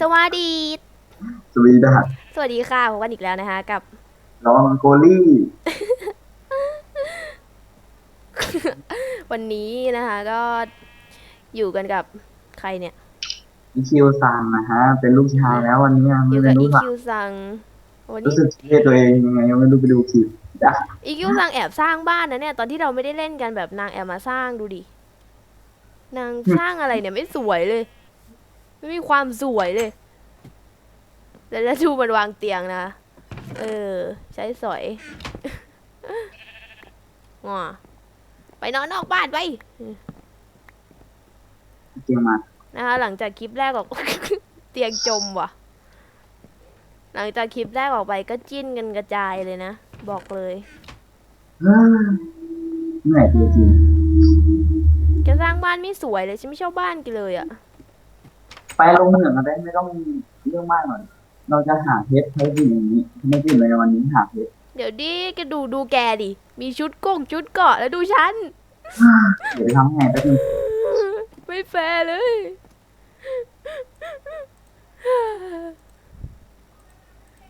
สวัสดี สวีดัสสวัสดีค่ะพบกันอีกแล้วนะคะ กับลองโกลี่ วันนี้นะคะ ก็อยู่กันกับใครเนี่ย อีคิวซังนะฮะ เป็นลูกชายแล้ววันนี้อไม่ยู่กัได้บอีรู้ว่าคิวซังวันรู้นี้สึกเท่ตัวเองยังไงยังไม่รู้ไปดูคลิปจ้ะอีคิวซังแอบสร้างบ้านนะเนี่ย ตอนที่เราไม่ได้เล่นกันแบบนางแอบมาสร้างดูดินางสร้างอะไรเนี่ยไม่สวยเลย ไม่มีความสวยเลยเดี๋ยวจะดูมันวางเตียงนะ เออ ใช้สอยง่อไปนอนนอกบ้านไปเจียงมานะคะหลังจากคลิปแรกออก เตียงจมว่ะ หลังจากคลิปแรกออกไปก็จิ้นกันกระจายเลยนะ บอกเลยเฮ้ยเหนื่อยจริงแกสร้างบ้านไม่สวยเลยฉันไม่ชอบบ้านแกเลยอะ่ะๆ ไปลงเหมืองกันได้ไม่ต้องเรื่องมากหน่อยเราจะหาเพชรใช้สิ่งอย่างนี้ไม่ติดเลยในวันนี้หาเพชรเดี๋ยวดิแกดูดูแกดิ มีชุดกงชุดเกาะแล้วดูฉัน เดี๋ยวไปทำไงแป๊บนึงไม่แฟร์เลย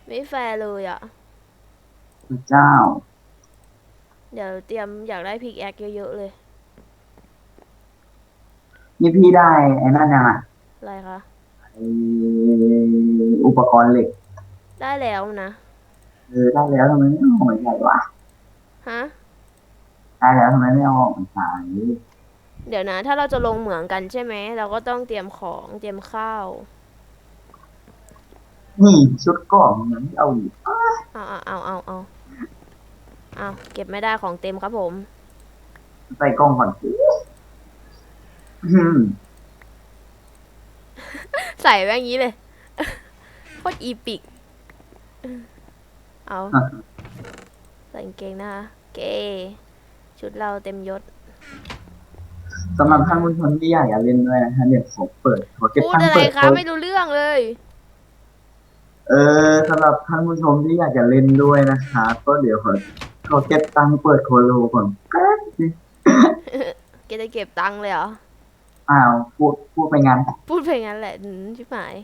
ไม่แฟร์เลยอะ่ะ พระเจ้า เดี๋ยวเตรียมอยากได้พิกแอคเยอะๆเลย นี่พี่ได้ไอ้นั่นยังอะ อะไรคะไอ้อุปกรณ์เหล็ก ได้แล้วนะ เออได้แล้วทำไมไม่เอาหัวใหญ่วะฮะ ได้แล้วทำไมไม่เอาออกมาใช้เดี๋ยวนะ ถ้าเราจะลงเหมืองกันใช่ไหม เราก็ต้องเตรียมของเตรียมข้าวนี่ชุดเก่อนยังไม่เอาอีกเอาเอาเอาเอาเอาเอาเก็บไม่ได้ของเต็มครับผม ใส่กล้องก่อนสิอืม ใส่ไว้อย่างนี้เลยโคตรอีปิก เอาใส่กางเกงนะคะเกชุดเราเต็มยศสำหรับท่านผู้ชมที่อยากจะเล่นด้วยนะฮะเดี๋ยวผมเปิดขอเก็บพูดตังค์อะไรเปิดคะโค้ดไม่รู้เรื่องเลย เออสำหรับท่านผู้ชมที่อยากจะเล่นด้วยนะคะ ก็เดี๋ยวขอขอเก็บตังค์เปิดโคโลก่อนแป๊บนึงแกจะเก็บตังค์เลยเหรอ อ้าวพูดพูดไปงานพูดไปงั้นแหละอืมชิบหาย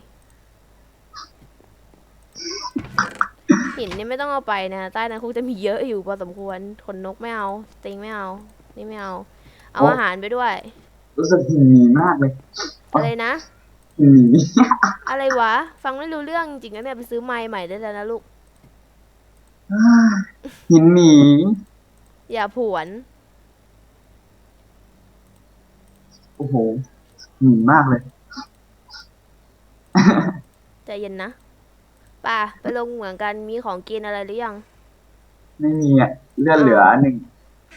หินนี่ไม่ต้องเอาไปนะ ใต้นั้นคงจะมีเยอะอยู่พอสมควรขนนกไม่เอาสติงไม่เอา นี่ไม่เอา เอาอาหารไปด้วย รู้สึกหินหมีมากเลยอะไรนะ หินหมีอะไรวะ ฟังไม่รู้เรื่องจริงๆนะเนี่ยไปซื้อไม้ใหม่ได้แล้วนะลูก หินหมีอย่าผวน โอ้โหหมีมากเลย ใจเย็นนะป่าไปลงเหมืองกันมีของกินอะไรหรือยัง ไม่มีอะเลือดเหลือหนึ่ง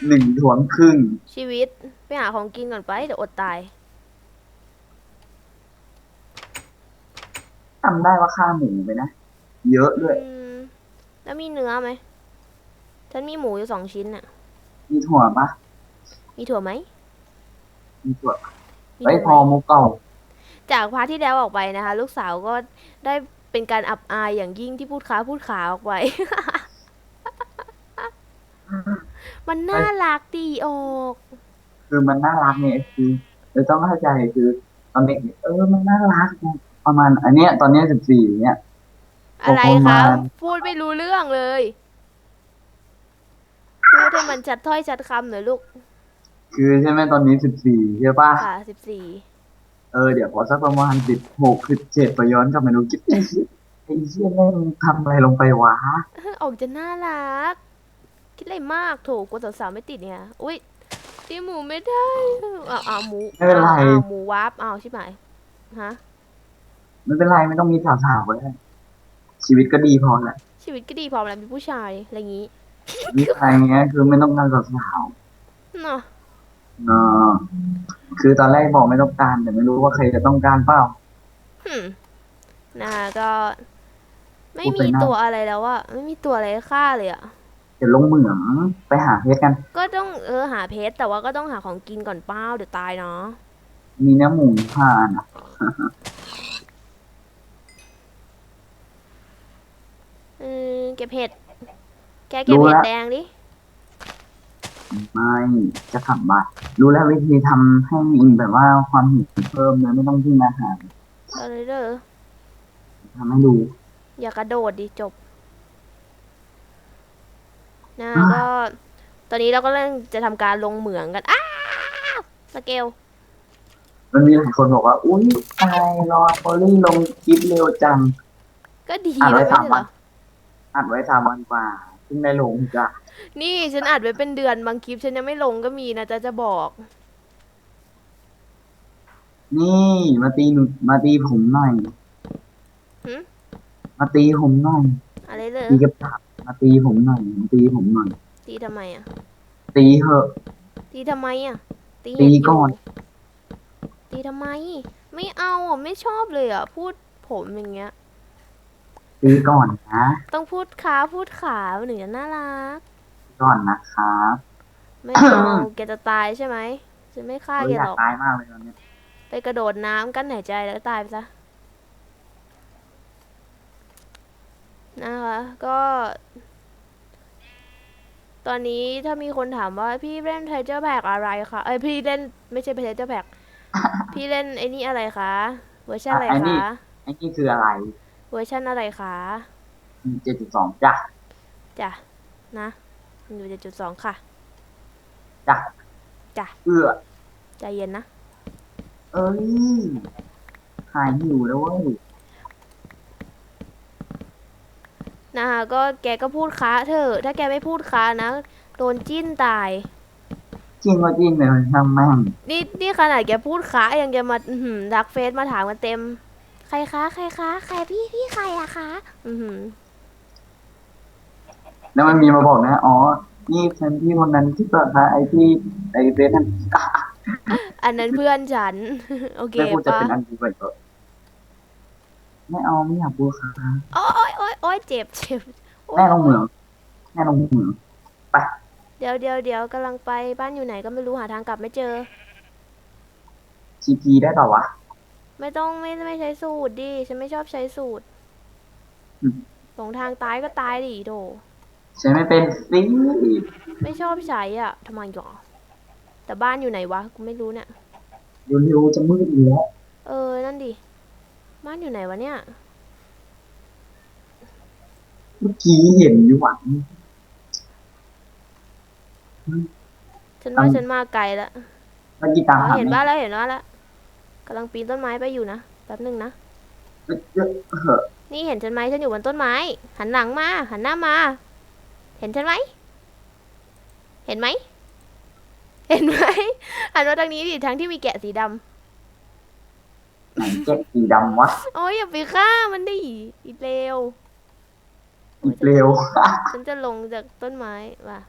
หนึ่งถ่วงครึ่ง ชีวิตไปหาของกินก่อนไปเดี๋ยวอดตายจำได้ว่าค่าหมูไปนะ เยอะด้วย อืมแล้วมีเนื้อไหมฉันมีหมูอยู่สองชิ้นน่ะ มีถั่วปะมีถั่วไหม มีถั่วมีไอ้ยถั่วพไหอมมุกเก่า จากพาร์ทที่แล้วออกไปนะคะ ลูกสาวก็ได้เป็นการอับอายอย่างยิ่งที่พูดขาพูดขาออกไป มันน่ารักดีออกคือมันน่ารักเนี่ยคือเราต้องเข้าใจคือตอนเด็กเนี่ยเออมันน่ารักประมาณ อันเนี้ย ตอนเนี้ยสิบสี่เนี่ยอะไรประคะมาณพูดไม่รู้เรื่องเลย พูดให้มันชัดถ้อยชัดคำหน่อยลูก คือใช่ไหมตอนนี้สิบสี่ใช่ปะค่ะสิบสี่เออเดี๋ยวพอสักประมาณสิบหกสิบเจ็ดไปย้อนกลับมาดูคิดไอ้เหี้ยไอ้เหี้ยแม่งทำอะไรลงไปวะออกจะน่ารัก คิดอะไรมากโถกลัวสาวๆไม่ติดเนี่ย อุ้ยตีหมูไม่ได้อ้าวอ้าวหมูไม่เป็นไร อ้าวอ้าวหมูวับอ้าวชิบหายฮะ ไม่เป็นไรไม่ต้องมีสาวๆก็ได้ชีวิตก็ดีพอแหละชีวิตก็ดีพอแล้วมีผู้ชาย อะไรอย่างงี้นิสัยเงี้ยคือไม่ต้องการสาวเนาะ ๆเนาะคือตอนแรกบอกไม่ต้องการแต่ไม่รู้ว่าใครจะต้องการเปล่าหึมนะคะก็ ไม่พูดไปมีนะ ตัวอะไรแล้วอะไม่มีตัวอะไรให้ฆ่าเลยอะเดี๋ยวลงเหมืองไปหาเพชรกัน ก็ต้องเออหาเพชรแต่ว่าก็ต้องหาของกินก่อนเป้าเดี๋ยวตายเนาะมีเนื้อหมูผ่านอะเออเก็บเห็ด แกเก็บเห็ดแดงดิ ไม่จะขับบ้านรู้แล้ววิธีทำให้อิงแบบว่าความหิวเพิ่มเลยไม่ต้องพึ่งอาหารเอาเลยเด้อทำให้ดู อย่ากระโดดดิจบนะอ่าก็ตอนนี้เราก็เริ่มจะทำการลงเหมืองกันอ้าวสเกลมันมีหลายคนบอกว่า อุ้ยตายรอโอลี่ลงคลิปเร็วจัง ก็ดีอะเลยไว้ไม่สามใช่เหรวัอนอัดไว้สามวันกว่า เพิ่งได้ลงจ้ะนี่ฉันอัดไว้เป็นเดือนบางคลิปฉันยังไม่ลงก็มีนะจะจะบอก นี่มาตีหนูมาตีผมหน่อยหึ มาตีผมหน่อยอะไรเลยตีกับดักมาตีผมหน่อยมาตีผมหน่อย ตีทำไมอะ ตีเหอะ ตีทำไมอะ ตีตีเห็นอยู่ก่อน ตีทำไม ไม่เอาอะไม่ชอบเลยอะ พูดผมอย่างเงี้ย ตีก่อนนะต้องพูดขาพูดขาหนึ่งจะน่ารักก่อนนะครับ ไม่เอาแกจะตายใช่ไหมฉันไม่ฆ่าเราแกอยาหกรอก ตายมากเลยตอนเนี้ยไปกระโดดน้ำกั้นหายใจแล้วตายไปซะนะคะก็ ตอนนี้ถ้ามีคนถามว่าพี่เล่นไทเจอร์แพกอะไรคะเอ้ยพี่เล่นไม่ใช่ไทเจอร์แพก พี่เล่นไอ้นี่อะไรคะเวอร์ชันอะไรไอ้นี่คะ ไอ้นี่คืออะไรเวอร์ชันอะไรคะเจ็ดจุดสองจ้ะจ้ะนะมันอยู่จุดสองค่ะ จ้ะจ้ะเอื้อใจเย็นนะ เอ้ยหายหิวแล้วเว้ยนะคะก็แกก็พูดค้าเถอะถ้าแกไม่พูดค้านะโดนจิ้นตาย จริงก็จริงเลยช่างแม่ง นี่นี่ขนาดแกพูดค้ายังแกมาอื้อหือดักเฟซมาถามกันเต็ม ใครคะใครคะใครพี่พี่ใครอะคะ อือหือแล้วมันมีมาบอกนะ อ๋อ นี่ฉันพี่คนนั้นที่เปิดพาไอที่ไอเฟซนั่นอันนั้นเพื่อนฉัน โอเคไม่พูดจะปะเป็นอันดีไปก็ไม่เอาไม่อยากพูดค่ะโอ้ยโอ้ยโอ้ยเจ็บเจ็บโอ๊ยแม่ลงเหมืองแม่ลงเหมืองเดี๋ยวเดี๋ยวเดี๋ยวกำลังไปบ้านอยู่ไหนก็ไม่รู้หาทางกลับไม่เจอ จีพีได้เปล่าวะ ไม่ต้องไม่ไม่ใช้สูตรดิ ฉันไม่ชอบใช้สูตรอืม หลงทางตายก็ตายดิโถใช้ไม่เป็นสิไม่ชอบใช้อะทำไมหรอแต่บ้านอยู่ไหนวะ กูไม่รู้เนี่ยเร็วๆจะมืดอยู่แล้วเออ นั่นดิ บ้านอยู่ไหนวะเนี่ย เมื่อกี้เห็นอยู่หวัง ฉันว่าเอา ฉันมาไกลแล้วเมื่อกี้ตามอ๋อหาเห็นไม่บ้านแล้วเห็นบ้านแล้ว กำลังปีนต้นไม้ไปอยู่นะแป๊บหนึ่งนะเยอะเหอะนี่เห็นฉันไหมฉันอยู่บนต้นไม้ หันหลังมา หันหน้ามา เห็นฉันไหม เห็นไหม เห็นไหมหันมาทางนี้ดิทางที่มีแกะสีดำไหนเจ็บสีดำวะโอ้ยอย่าไปฆ่ามันดิอีเลวอีกเร็ว ฉันจะลงจากต้นไม้ว่ะ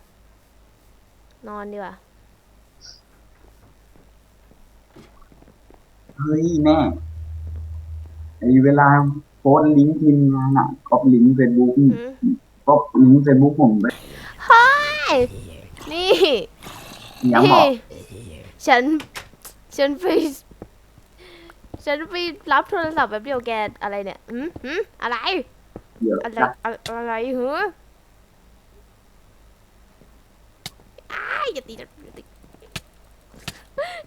นอนดีกว่า เฮ้ยแม่ไอเวลาโพสต์ลิงก์ทีมงานอะก๊อปลิงก์เฟซบุ๊กหืมก๊อปลิงก์เฟซบุ๊กผมไปเฮ้ยนี่ยังบอก นี่ฉัน ฉันไป ฉันไปรับโทรศัพท์แบบเดียวแกอะไรเนี่ยหืมหืมอะไร เดี๋ยวอะไรจะอะอะไรเหรออ้ายอย่าตีนะอย่าตี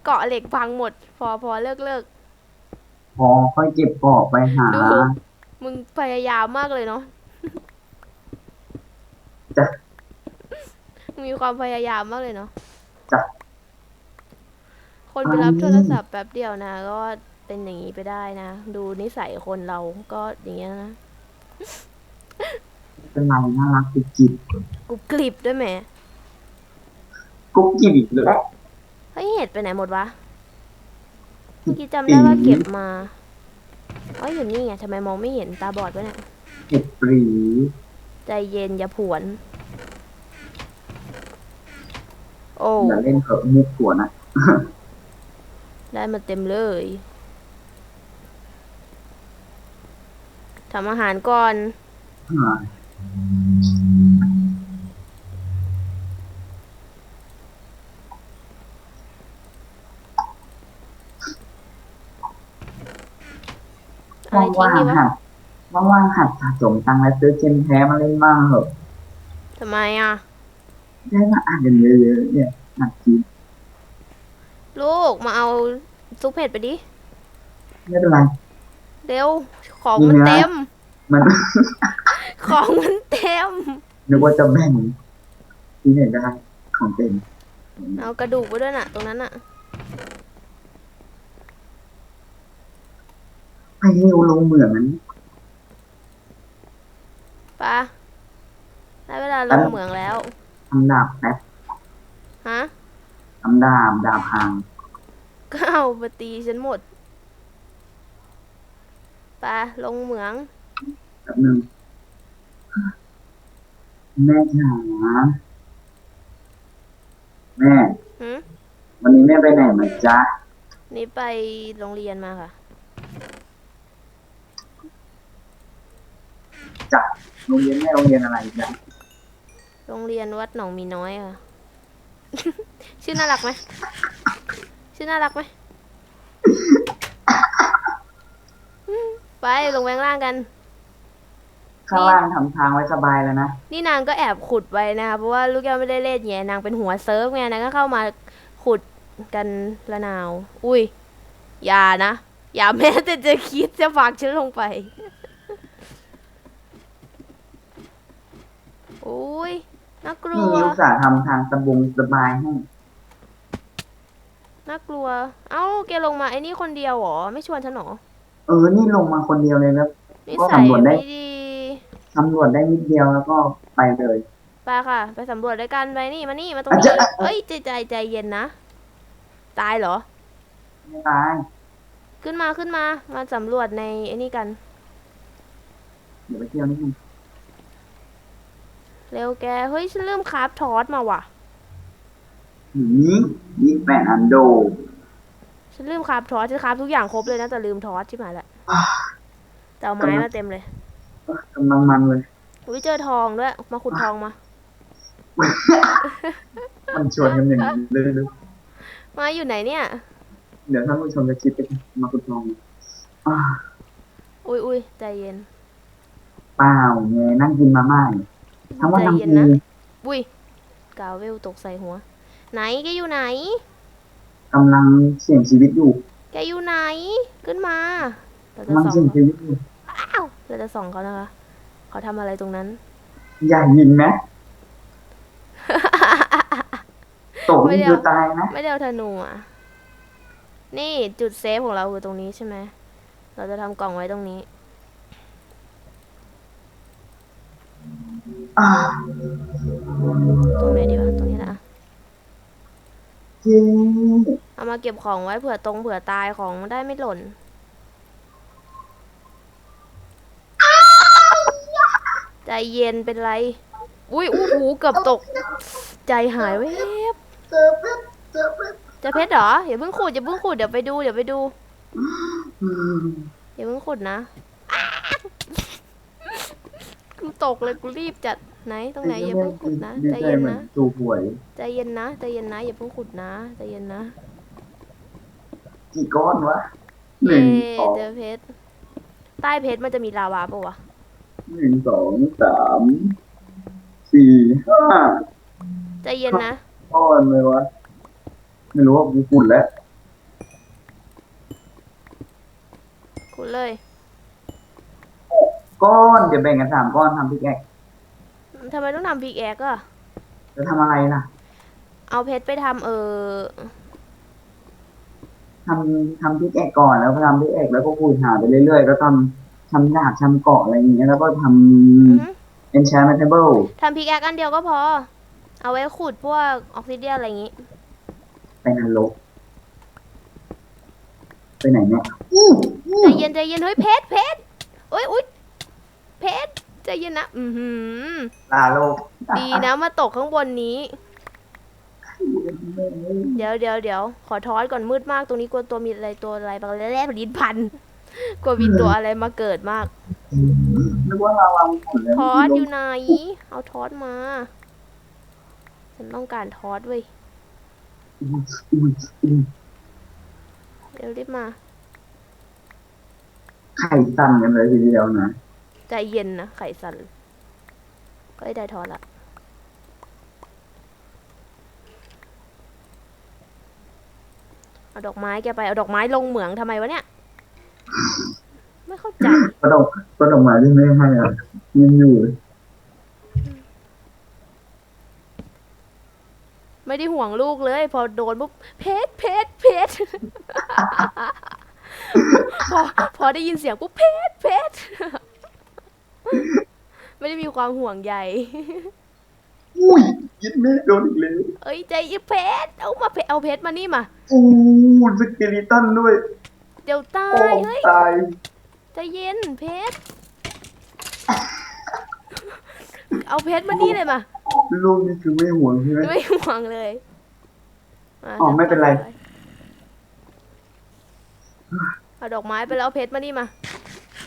เกาะเหล็กพังหมด พอพอเลิกเลิกพอค่อยเก็บกรอบไปหา ดูมึงพยายามมากเลยเนาะจ้ะมีความพยายามมากเลยเนาะจ้ะคนไปรับโทรศัพท์แป๊บเดียวนะ ก็เป็นอย่างนี้ไปได้นะ ดูนิสัยคนเราก็อย่างเงี้ยนะเป็นไรน่ารักกุ๊กกิ๊บกูกลิบด้วยแหมกุ๊กกิ๊บอีกแล้ว เฮ้ยเห็ดไปไหนหมดวะ เมื่อกี้จำได้ว่าเก็บมาอ๋ออยู่นี่ไงทำไมมองไม่เห็นตาบอดวะเนี่ยเห็ดปรีใจเย็นอย่าผวน โอ้อย่าเล่นเถอะมุกหัวนะ ได้มาเต็มเลยทำอาหารก่อน อ่า อะไรทิ้งว่างดีๆวะหัดว่างๆหัดสะสมตังค์และซื้อเกมแท้มาเล่นบ้างเถอะทำไมอะ ได้มาอ่านกันเยอะๆเนี่ยหนักจริงลูกมาเอาซุปเห็ดไปดิ ไม่เป็นไรดเร็ว ของมันนี่นะเต็ม มัน ของมันเต็ม นึกว่าจะแบ่งที่ไหนได้ของเต็มเอากระดูกไปด้วยน่ะ ตรงนั้นน่ะ ให้เร็วลงเหมืองนั้นปะได้เวลาลงเหมืองแล้วทำดาบแป๊บฮะทำดาบดาบหางก็เอามาตีฉันหมดปะลงเหมืองแป๊บหนึงแม่จ๋าแม่ หืมวันนี้แม่ไปไหนมาจ๊ะนี่ไปโรงเรียนมาค่ะ จ๊ะโรงเรียนแม่โรงเรียนอะไรจ๊ะโรงเรียนวัดหนองมีน้อยค่ะ ชื่อน่ารักไหมชื่อน่ารักไหมไปลงแบงล่างกัน ข้างล่างทำทางไว้สบายแล้วนะ นี่นางก็แอบขุดไว้นะคะเพราะว่าลูกแก้วไม่ได้เล่นไงนางเป็นหัวเซิร์ฟไงนางก็เข้ามาขุดกันละนาว อุ้ยอย่านะ อย่าแม้แต่จะคิดจะฝากฉันลงไป อุ้ยน่ากลันี่วอุตส่าห์ทำทางสบงสบายให้น่ากลัว เอ้าแกลงมาไอ้นี่คนเดียวเหรอไม่ชวนฉันเหรอเออ นี่ลงมาคนเดียวเลยแล้ว นิก็สัยสำรวจได้ ไม่ดีสำรวจได้นิดเดียวแล้วก็ไปเลย ไปค่ะ ไปสำรวจด้วยกันไปนี่มานี่มาตรงอะนี้จะเอ้ยใจใจใจเย็นนะตายเหรอ ไม่ตายขึ้นมาขึ้นมามาสำรวจในไอ้นี่กัน เดี๋ยวไปเที่ยวนิดนึง เร็วแก เฮ้ย ฉันเริ่มคราฟทอสมาว่ะ หืมยี่แปดอันโดฉันลืมคราฟทอสฉันคราฟทุกอย่างครบเลยนะ แต่ลืมทอสใช่ไหมละอ่าแต่เอาไม้มาเต็มเลยกำลังมันเลย อุ้ยเจอทองด้วย มาขุดทองมา มันชวนกันอย่างนี้เลยเลยมาอยู่ไหนเนี่ย เดี๋ยวท่านผู้ชมจะคิดไปมาคุณทองอ่าอุ้ยอุ้ยใจเย็น เปล่าไงนั่งกินมาม่าอยู่ ทั้งวันใจทั้งเย็นคืนะนอุ้ยกาวเวลตกใส่หัว ไหนแกอยู่ไหนกำลังเสี่ยงชีวิตอยู่ แกอยู่ไหน ขึ้นมาเราจะกำลังส่องเสี่ยงชีวิตอยู่อ้าวเราจะส่องเขานะคะเขาทำอะไรตรงนั้น อย่ายิงนะตกไม่นี่ได้คือตายนะ ไม่ได้เอาธนูอะ นี่จุดเซฟของเราคือตรงนี้ใช่ไหม เราจะทำกล่องไว้ตรงนี้ อ่าตรงไหนดีวะตรงนี้แหละเจ๊เอามาเก็บของไว้เผื่อตรงเผื่อตายของได้ไม่หล่น ใจเย็นเป็นไร อุ้ยอู้หูเกือบตก ใจหายเวบเจอเพชรเจอเพชรจะเพชรเหรออย่าเพิ่งขุดอย่าเพิ่งขุดเดี๋ยวไปดูเดี๋ยวไปดูอืมอย่าเพิ่งขุดนะ กูตกเลยกูรีบจัดไหนตรงไหนอย่าเพิ่งขุดนะดีใจใจเย็นเหมือนะถูกหวยใจเย็นนะใจเย็นนะอย่าเพิ่งขุดนะใจเย็นนะกี่ก้อนวะหเย้นึ่งสองเจอเพชรใต้เพชรมันจะมีลาวาปะวะหนึ่งสองสามสี่ห้าใจเย็นนะก้อนเลยวะไม่รู้ว่ากูฝุ่นแล้วขุดเลย ก้อนเดี๋ยวแบ่งกันสามก้อนทำพิกแอกทำไมต้องทำพิกแอกอะจะทำอะไรล่ะ เอาเพชรไปทำเออทำทำพิกแอกก่อนแล้วก็ทำพิกแอกแล้วก็คุยหาไปเรื่อยๆก็ทำทำดาบทำเกาะอะไรอย่างเงี้ยแล้วก็ทอืมำ enchantable ทำพิกแอกอันเดียวก็พอ เอาไว้ขุดพวกออกซิเดียนอะไรอย่างงี้ไปนรกไปไหนเนี่ยอู้อู้ใจเย็นใจเย็นเฮ้ยเพชรเพชรโอ้ยอุ้ย เพชรใจเย็นนะ อือหือ ลาโลกดีนะมาตกข้างบนนี้ เดี๋ยวเดี๋ยวเดี๋ยวขอทอดก่อนมืดมากตรงนี้กลัวตัวมีอะไรตัวอะไรบางแร่ลิ้นพันกลัวมีตัวอะไรมาเกิดมาก นึกว่าเราวางหมดเลยทอดอยู่ไหน เอาทอดมา ฉันต้องการทอดเว้ย อุ้ยอุ้ยอุ้ยเดี๋ยวรีบมา ไข่สั่นกันเลยทีเดียวนะ ใจเย็นนะ ไข่สันก็ได้ทอดละเอาดอกไม้แกไป เอาดอกไม้ลงเหมืองทำไมวะเนี่ย ไม่เข้าใจ ก็ดอกก็ดอกไม้ที่ไม่ให้อะยังอยู่เลยไม่ได้ห่วงลูกเลย พอโดนปุ๊บเพชรเพชรเพชรพอพอได้ยินเสียงปุ๊บเพชรเพชร ไม่ได้มีความห่วงใย อุ้ยยิดแม่โดนอีกแล้วเอ้ยใจเย็นเพชรเอามาเพชรเอาเพชรมานี่มา อู้สเกลิตันด้วยเดี๋ยวตาโอ้ยเฮ้ย ตายใจเย็นเพชร เอาเพชรมานี่เลยมาลูกนี่คือไม่ห่วงใช่ไหม ไม่ห่วงเลยมาอ๋อไม่เป็นไร เอาดอกไม้ไปแล้วเอาเพชรมานี่มา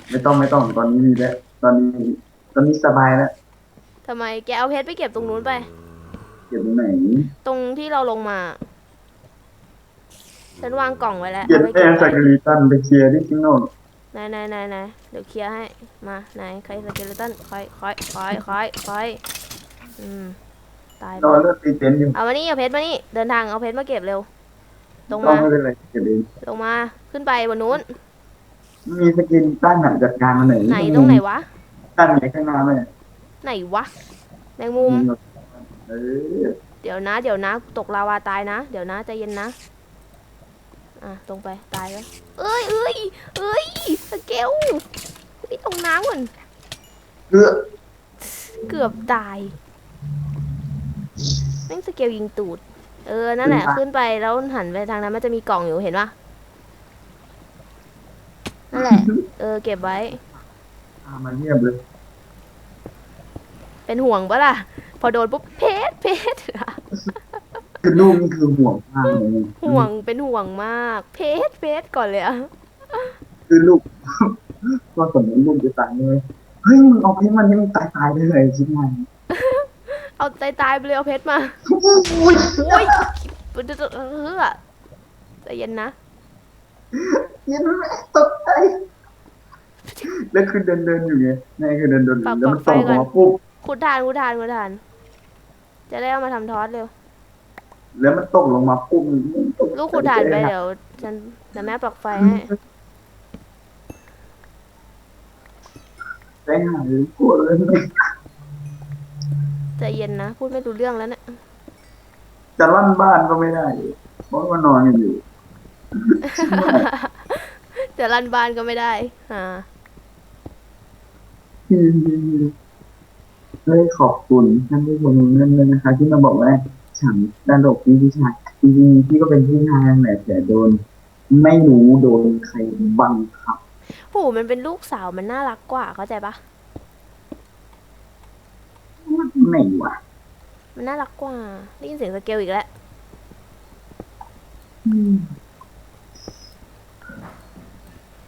ไม่ต้องไม่ต้องตอนนี้มีแล้ว ตอนนี้ ตอนนี้สบายแล้วทำไมแกเอาเพชรไปเก็บตรงนู้นไป เก็บตรงไหนตรงที่เราลงมา ฉันวางกล่องไว้แล้วเก็บเอาไปแม่เก็บสเกไว้ลิตันไปเคลียร์ที่ข้างนอกไหนไหนไหนไหนเดี๋ยวเคลียร์ให้ มาไหนใครสเกเลตันคอยคอยคอยคอยคอยอืม ตายไปรอเลือกตีเต็นท์อยู่เอามานี่เอาเพชรมานี่ เดินทางเอาเพชรมาเก็บเร็วลงต้อมางไม่เป็นไรเก็บเองลงมา ขึ้นไปบนนู้น มีสกินตันอะจัดการมันไหนไหนตรงไหนวะ ตั้นไหนข้างหน้าไหมไหนวะแมงมุม เออเดี๋ยวนะ เดี๋ยวนะ ตกลาวาตายนะ เดี๋ยวนะใจเย็นนะ อะ ตรงไป ตายแล้วเอ้ยเอ้ยเอ้ยสเกลพี่ตรงน้ำก่อนเพื่อเกือบตายแม่งสเกลยิงตูด เออ นั่นแหละ ขึ้นไปแล้วหันไปทางนั้นมันจะมีกล่องอยู่เห็นปะนั่นแหละ เออ เก็บไว้ พามาเงียบเลยเป็นห่วงปะล่ะ พอโดนปุ๊บเพชรเพชรคือลูกนี่คือห่วงมากเลยห่วงเป็นห่วงมาก เพชรเพชรก่อนเลยอะคือลูกก็สมมติลูกจะตายเลยเฮ้ยมึงเอาเพชรมันนี่มึงตายตายๆไปเลยชิบหายเอาตายตายๆไปเลยเอาเพชรมาอุ้ยโอ้ยเออใจเย็นนะเย็นแม่ตกใจ แล้วคือเดินเดินๆอยู่ไงนี่คือเดินเดินๆปรับแล้วมันปรับตกไฟก่อนมาปุ๊บขุดทานขุดทานขุดทาน จะได้เอามาทำทอสเร็ว แล้วมันตกลงมาปุ๊บมันตลูกขุดทานไปเดี๋ยวฉันเดี๋ยวแม่ปลักไฟให้ใจหายกลัวเลยใจเย็นนะ พูดไม่รู้เรื่องแล้วเนี่ย จะลั่นบ้านก็ไม่ได้ เพราะว่านอนกันอยู่ จะรันบ้านก็ไม่ได้อ่า เฮ้ยขอบคุณท่านผู้ชมนั่นเลยนะคะ ที่มาบอกว่าฉันด้านดกพี่ผู้ชายจริงๆพี่ก็เป็นผู้ชายนั่นแหละแต่โดน ไม่รู้โดนใครบังคับโหมันเป็นลูกสาวมันน่ารักกว่าเข้าใจปะไหนวะมันน่ารักกว่าได้ยินเสียงสเกลอีกแล้ว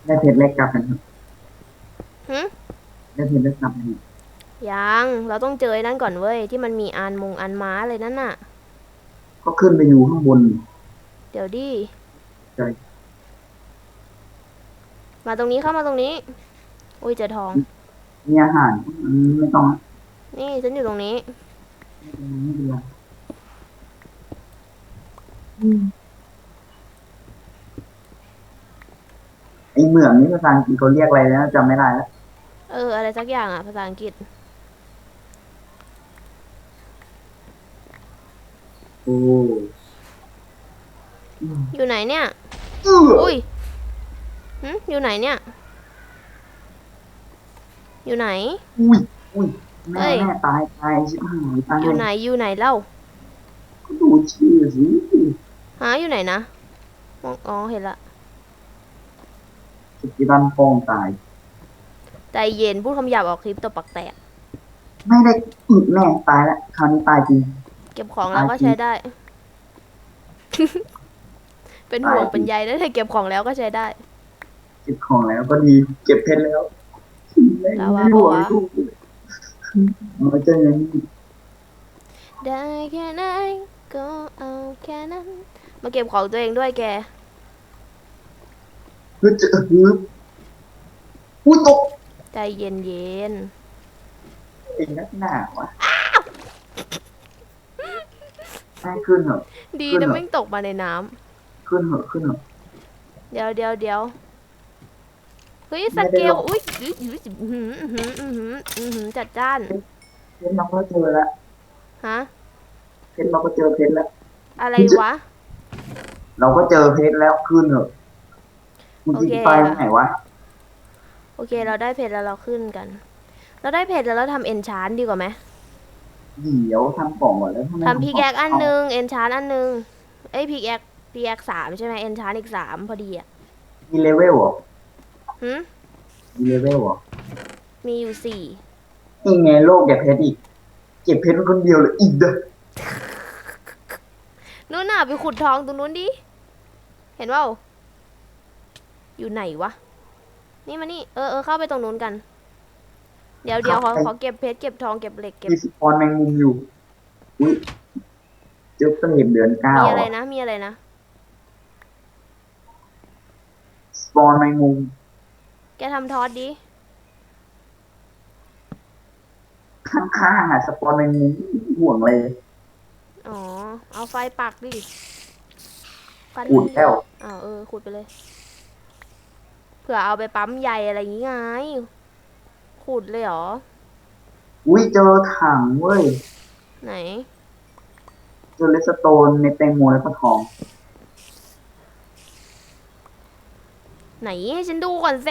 ได้เพชรเล็กกลับกันครับหึ ได้เพชรเล็กกลับกันยังเราต้องเจอไอ้นั่นก่อนเว้ยที่มันมีอันมงอันม้าเลยนั่นน่ะ ก็ขึ้นไปอยู่ข้างบนเดี๋ยวดิใช่มาตรงนี้เข้ามาตรงนี้ อุ้ยเจอทอง มีอาหารอืมไม่ต้องละนี่ฉันอยู่ตรงนี้ ไม่เป็นไรไอเหมืองนี่ภาษาอังกฤษเขาเรียกอะไรนะจำไม่ได้แล้ว เออ อะไรสักอย่างอะภาษาอังกฤษ โอ้อยู่ไหนเนี่ยเอื้ออุ้ยหึอยู่ไหนเนี่ย อยู่ไหน อุ้ยอุ้ยเอ้แม่ยแม่ตายตายชิบหายตายอยู่ไหน อยู่ไหนเล่า ก็ดูชื่อสิหาอยู่ไหนนะมองอ๋อเห็นละสกิรันฟองตาย ใจเย็นพูดคำหยาบออกคลิปตัวปักแตก ไม่ได้อึแม่ตายแล้วคราวนี้ตายจริง เก็บของแล้วก็ใช้ได้ เป็นห่วงเป็นใยได้แต่เก็บของแล้วก็ใช้ได้ เก็บของแล้วก็ดีเก็บเพชรแล้วไม่ลาวาไม่ห่วงปะวะลูกมันจะยังได้แค่ไหนก็เอาแค่นั้น มาเก็บของตัวเองด้วยแกเพื่อจะฮึบอุ้ยตก ใจเย็นเย็นไอ้นักหนาวะแม่ขึ้นเหรอะๆดีขึ้นนะเหรอ ไม่งตกมาในน้ำขึ้นเหอะขึ้นเหอะเดี๋ยวเดี๋ยวเดี๋ยวเฮ้ยสเกลอุ้ยอุ๊ยอุ๊ยอื้อหืออื้อหืออื้อหืออื้อหือจัดจ้านเพชรเราก็เจอแล้วฮะเพชรเราก็เจอเพชรแล้วอะไรวะ เราก็เจอเพชรแล้วขึ้นเถอะมึงโอจะเค ไปไหนวะ โอเค เราได้เพชรแล้วเราขึ้นกัน เราได้เพชรแล้วเราทำเอนชานดีกว่าไหมเดี๋ยวทำกล่องก่อนแล้วทำไมทำพิกแอคอันหนึ่งเอนชานอันหนึ่งเอ้ยพิกแอคพิกแอคสามใช่ไหมเอนชานอีกสามพอดีอะมีเลเวลเหรอหืมมีเลเวลเหรอมีอยู่สี่นี่ไงโลกแกเพชรอีก เก็บเพชรมันคนเดียวเลยอีกเด้อนู้นน่ะไปขุดทองตรงนู้นดิ เห็นว่าอยู่ไหนวะ นี่มานี่ เออเออเข้าไปตรงนู้นกัน เดี๋ยวเดี๋ยวขอขอเก็บเพชรเก็บทองเก็บเหล็กเก็บ มีสปอนแมงมุมอยู่ อุ้ยเจ้าเปรตเดือนเก้ามีอะไรนะ มีอะไรนะ สปอนแมงมุม แกทำทอดดิ ข้างๆอะสปอนแมงมุมห่วงเลย อ๋อ เอาไฟปักดิฟันขุดแล้วอ้าวเออขุดไปเลย เผื่อเอาไปปั๊มใยอะไรอย่างงี้ไงขุดเลยเหรอ อุ้ยเจอถังเว้ย ไหน เจอเลสโตนในแตงโมแล้วก็ทอง ไหนให้ฉันดูก่อนเซ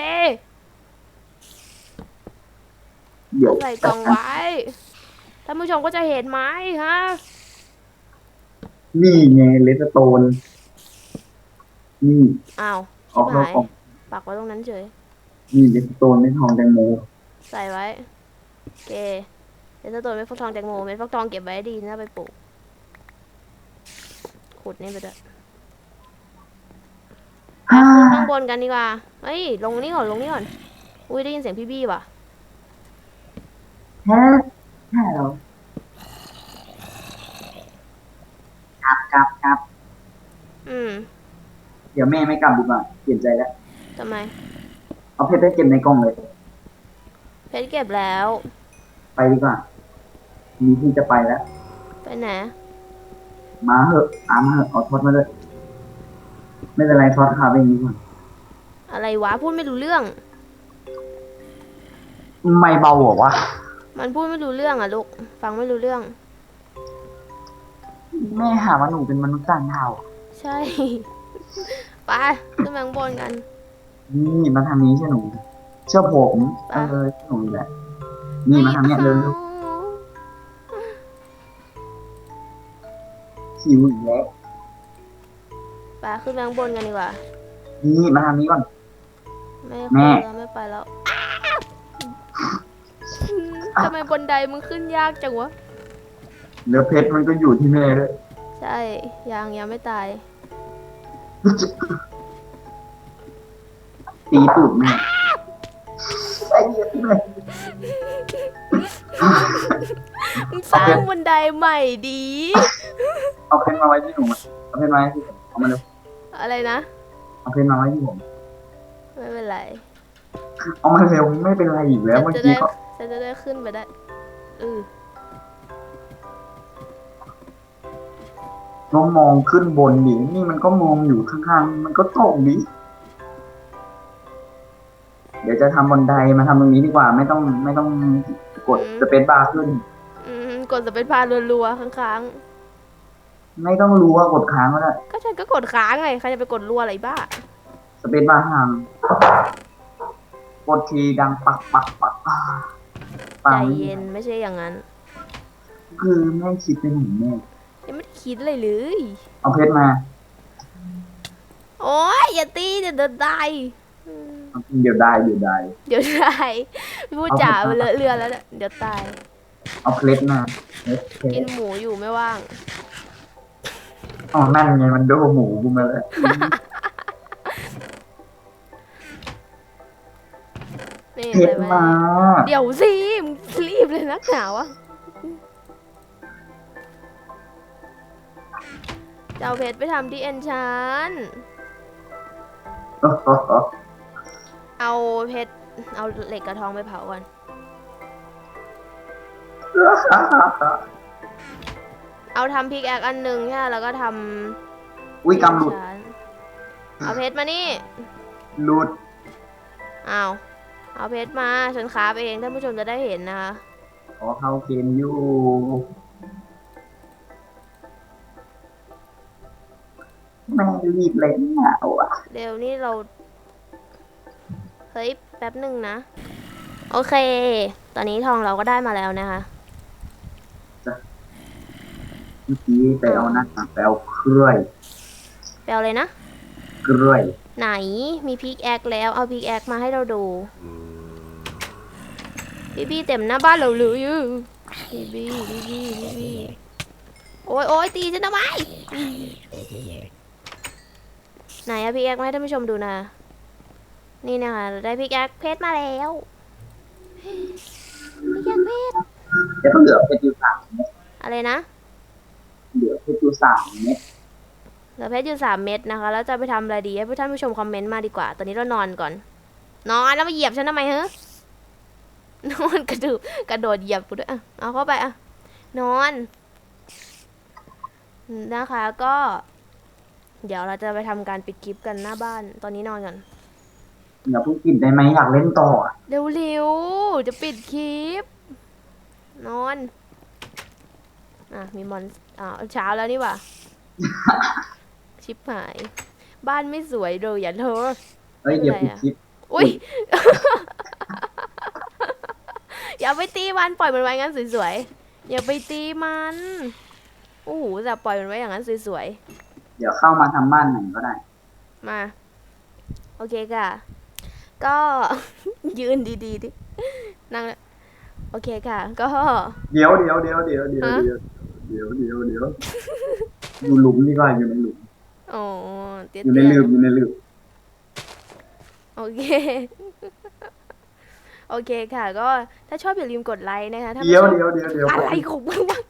เดี๋ยวใส่กล่องไว้ท่านผู้ชมก็จะเห็นไหมฮะ นี่ไงเลสโตน นี่ อ้าว ออกนอกหายกล่อง ปักไว้ตรงนั้นเฉยนี่เลสโตนไม่ทองแตงโมใส่ไว้โอเคเดี๋ยวถ้าตัวเม็ดฟักทองแตงโมเม็ดฟักทองเก็บไว้ให้ดีนะไปปลูกขุดนี่ไปด้วยอะขึ้นข้างบนกันดีกว่าเฮ้ยลงนี่ก่อนลงนี่ก่อนอุ้ยได้ยินเสียงพี่บี้ว่ะแฮะแฮะเหรอกลับกลับกลับอืม เดี๋ยวแม่ไม่กลับดีกว่าเปลี่ยนใจแล้ว ทำไม เอาเพชรไปเก็บในกล่องเลย เพชรเก็บแล้ว ไปดีกว่า มีที่จะไปแล้ว ไปไหน มาเหอะตามมาเหอะเอาทอดมาเลยไม่เป็นไรทอดคาไปอย่างนี้ก่อนอะไรวะพูดไม่รู้เรื่อง ไม่เบาเหรอวะ มันพูดไม่รู้เรื่องอะลูก ฟังไม่รู้เรื่อง แม่หาว่าหนูเป็นมนุษย์ต่างดาว ใช่ ไปขึ้นมาข้างบนกัน นี่มาทางนี้ใช่หนู เชื่อผมไปเออใช่หนูแหละนี่มาทางเนี้ยเร็วๆหิวอีกแล้วไปขึ้นมาข้างบนกันดีกว่า นี่มาทางนี้ก่อน ไม่แม่ ขึ้นแล้วไม่ไปแล้ว ทำไมบนไดมึงขึ้นยากจังวะ เนื้อเพชรมันก็อยู่ที่แม่ด้วยใช่ ยังยังไม่ตาย ตีตูดแม่ไอ้เหี้ยแม่ มึงสร้างบนไดใหม่ดี เอาเพชรมาไว้ที่หนูมาเอาเพชรมาไว้ที่ผมเอามาเร็วอะไรนะ เอาเพชรมาไว้ที่ผม ไม่เป็นไรเอามาเร็วไม่เป็นไรอีกแล้วฉันเมื่อจะกี้ได้ก็ฉันจะได้ขึ้นไปได้เออน้องมองขึ้นบนดินี่มันก็มองอยู่ข้างๆ มันก็ตกดิ เดี๋ยวจะทำบนไดมาทำตรงนี้ดีกว่า ไม่ต้องไม่ต้องกดสเปซบาร์ขึ้น อืมกดสเปซพาร์รัวๆค้างไม่ต้องรู้ว่ากดค้างก็ได้ๆก็ฉันก็กดค้างไงใครจะไปกดรัวอะไรบ้า สเปซบาร์ห่างกดทีดังปักปักปักอ่าปัใจงเย็นไม่ใช่อย่างนั้น คือแม่คิดไปหนึ่งแม่ยังไม่ได้คิดเลยเลยเอาเพชรมา โอ๊ยอย่าตีเดี๋ยวเดินได้อืม เอาเดี๋ยวได้เดี๋ยวได้ เดี๋ยวได้พูดจ่าไปเลอะเลือนแล้วเนี่ยเดี๋ยวตาย เอาเพชรมาเพชรเพกิชนรหมูอยู่ไม่ว่าง อ๋อนั่นไงมันโดหมูกูมาแล้วนี่เพชใส่รไว้มา เดี๋ยวสิมึงรีบเลยนักหนาวะจะเอาเพชรไปทำที่เอนชาน เอาเพชรเอาเหล็กกระทองไปเผาก่อน เอาทำพิกแอคอันหนึ่งใช่ไหมแล้วก็ทำอุ้ยกำหลุดชั้นเอาเพชรมานี่ หลุดอ้าวเอาเพชรมาฉันคราฟเองท่านผู้ชมจะได้เห็นนะคะขอเข้าเกมอยู่แม่รีบเลยเนี่ยว่ะเดี๋ยวนี้เรา เฮ้ย แป๊บหนึ่งนะ โอเค ตอนนี้ทองเราก็ได้มาแล้วนะคะ เมื่อกี้ไปเอาหน้าต่างไปเอาเครื่อยแปลเลยนะ เครื่อยไหน มีพิกแอคแล้ว เอาพิกแอคมาให้เราดู พี่พี่เต็มหน้าบ้านเราหรืออยู่พี่พี่พี่พี่พี่พี่โอ้ยโอ้ยตีฉันทำไม ไหนอะพิกแอคมาให้ท่านผู้ชมดูนะ นี่นะคะเราได้พิกแอคเพชรมาแล้วพิกแอคเพชรแล้วก็เหลือเพชรอยู่สามเม็ดอะไรนะ เหลือเพชรอยู่สามเม็ดเหลือเพชรอยู่สามเม็ดนะคะ แล้วจะไปทำอะไรดีให้ท่านผู้ชมคอมเมนต์มาดีกว่า ตอนนี้เรานอนก่อน นอนแล้วมาเหยียบฉันทำไมฮะนอนกระดูกระโดดเหยียบกูด้วยอะเอาเข้าไปอะ นอนนะคะก็ เดี๋ยวเราจะไปทำการปิดคลิปกันหน้าบ้าน ตอนนี้นอนก่อน อย่าเพิ่งกินได้ไหมอยากเล่นต่ออะเร็วๆ จะปิดคลิป นอน อะ มีมอนอ่าเช้าแล้วนี่หว่า ชิปหาย บ้านไม่สวยเลยอย่าเธอเฮ้ยเดี๋ยวปิดคลิปอุ้ย อย่าไปตีมันปล่อยมันไว้งั้นสวยๆ อย่าไปตีมันโอ้โหแต่ปล่อยมันไว้อย่างนั้นสวยเดี๋ยวเข้ามาทำบ้านไหนก็ได้ ๆ มา โอเคค่ะ ก็ยืนดีๆดินั่งเลยโอเคค่ะ ก็เดี๋ยวเดี๋ยวเดี๋ยวเดี๋ยวเดี๋ยวฮะเดี๋ยวเดี๋ยวเดี๋ยวเดี๋ยวอยู่หลุมดีกว่าอยู่ในหลุมอ๋อเตี้ยอยู่ในหลืมอยู่ในหลืมโอเคโอเคค่ะ ก็ถ้าชอบอย่าลืมกดไลค์นะคะถ้าไม่เดี๋ยวชอบเดี๋ยวเดี๋ยวเดี๋ยวอะไรของมึงวะ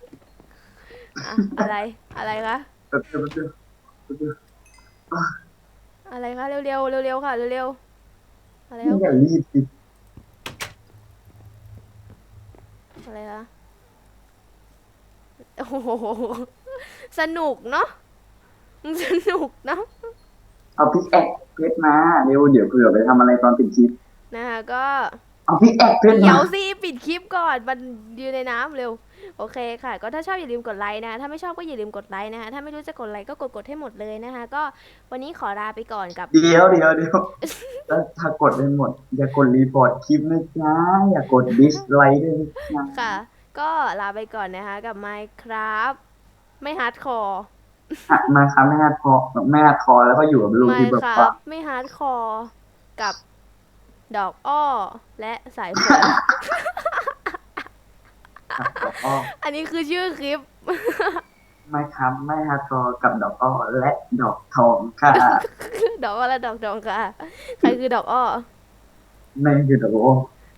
อะอะไรอะไรคะแป๊บเดียวแป๊บเดียวแป๊บเดียวอะไรคะเร็วๆเร็วๆค่ะเร็วๆ อะไรอย่าคะรีบสิอะไรคะโอ้โหสนุกเนาะสนุกเนาะเอาพิกแอคเพชรมาเร็วเดี๋ยวเผื่อไปทำอะไรตอนปิดคลิปนะคะก็เอาพิกแอคเพชรเดี๋มายวสิปิดคลิปก่อนมันอยู่ในน้ำเร็ว โอเคค่ะ ก็ถ้าชอบอย่าลืมกดไลค์นะคะถ้าไม่ชอบก็อย่าลืมกดไลค์นะคะ ถ้าไม่รู้จะกดไลค์ก็กดกดให้หมดเลยนะคะ ก็วันนี้ขอลาไปก่อนกับ เดี๋ยวเดี๋ยวเดี๋ยวแล้วถ้ากดไปหมด อย่ากดรีพอร์ตคลิปนะจ๊ะอย่ากดดิสไลค์ด้วยนะจ๊ะค่ะ ก็ลาไปก่อนนะคะ กับ Minecraft ไม่ฮาร์ดคอร์หักมาครับแม่ทอแม่ทอแล้วก็อยู่กับลูกที่แบบว่า Minecraft ไม่ฮาร์ดคอร์กับดอกอ้อและสายฝน อ้ออันนี้คือชื่อคลิป ไม่ครับไม่ฮาทอกับดอกอ้อและดอกทองค่ะดอกอ้อและดอกดองค่ะ ใครคือดอกอ้อแม่คือดอกอ้อ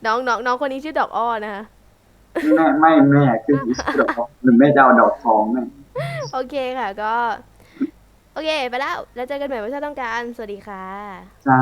น้องน้องน้องคนนี้ชื่อดอกอ้อนะคะ แม่ไม่แม่คือดอกอ้อหรือแม่จะเอาดอกทองแม่โอเคค่ะก็ โอเค ไปแล้ว แล้วเจอกันใหม่เมื่อถ้าต้องการ สวัสดีค่ะ จ้า